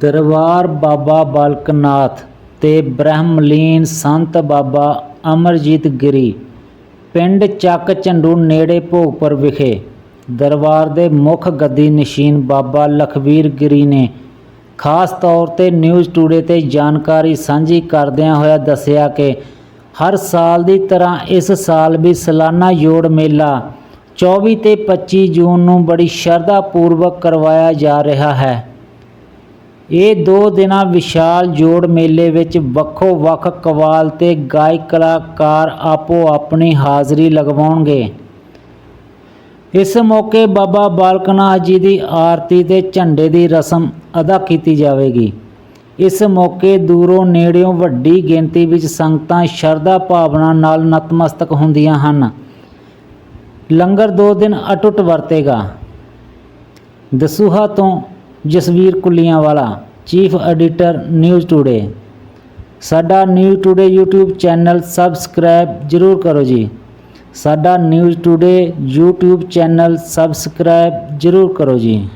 ਦਰਬਾਰ ਬਾਬਾ ਬਾਲਕਨਾਥ ਤੇ ਬ੍ਰਹਮਲੀਨ ਸੰਤ ਬਾਬਾ ਅਮਰਜੀਤ ਗਿਰੀ, ਪਿੰਡ ਚੱਕ ਝੰਡੂ ਨੇੜੇ ਭੋਗਪੁਰ ਵਿਖੇ। ਦਰਬਾਰ ਦੇ ਮੁੱਖ ਗੱਦੀ ਨਸ਼ੀਨ ਬਾਬਾ ਲਖਵੀਰ ਗਿਰੀ ਨੇ ਖਾਸ ਤੌਰ ਤੇ ਨਿਊਜ਼ ਟੂਡੇ ਤੇ ਜਾਣਕਾਰੀ ਸਾਂਝੀ ਕਰਦਿਆਂ ਹੋਇਆ ਦੱਸਿਆ ਕਿ ਹਰ ਸਾਲ ਦੀ ਤਰ੍ਹਾਂ ਇਸ ਸਾਲ ਵੀ ਸਾਲਾਨਾ ਜੋੜ ਮੇਲਾ 24 ਤੇ 25 ਜੂਨ ਨੂੰ ਬੜੀ ਸ਼ਰਧਾ ਪੂਰਵਕ ਕਰਵਾਇਆ ਜਾ ਰਿਹਾ ਹੈ। ਇਹ ਦੋ ਦਿਨਾਂ ਵਿਸ਼ਾਲ ਜੋੜ ਮੇਲੇ ਵਿੱਚ ਵੱਖੋ ਵੱਖ ਕਵਾਲ ਤੇ ਗਾਇਕ ਕਲਾਕਾਰ ਆਪੋ ਆਪਣੀ ਹਾਜ਼ਰੀ ਲਗਵਾਉਣਗੇ। ਇਸ ਮੌਕੇ ਬਾਬਾ ਬਾਲਕਨਾਥ ਜੀ ਦੀ ਆਰਤੀ ਤੇ ਝੰਡੇ ਦੀ ਰਸਮ ਅਦਾ ਕੀਤੀ ਜਾਵੇਗੀ। ਇਸ ਮੌਕੇ ਦੂਰੋਂ ਨੇੜਿਓਂ ਵੱਡੀ ਗਿਣਤੀ ਵਿੱਚ ਸੰਗਤਾਂ ਸ਼ਰਧਾ ਭਾਵਨਾ ਨਾਲ ਨਤਮਸਤਕ ਹੁੰਦੀਆਂ ਹਨ। ਲੰਗਰ ਦੋ ਦਿਨ ਅਟੁੱਟ ਵਰਤੇਗਾ। ਦਸੂਹਾ ਤੋਂ Jasvir Kulliawala, chief editor news today. ਸਾਡਾ news today YouTube channel subscribe ਜ਼ਰੂਰ ਕਰੋ ਜੀ। ਸਾਡਾ news today YouTube channel subscribe ਜ਼ਰੂਰ ਕਰੋ ਜੀ।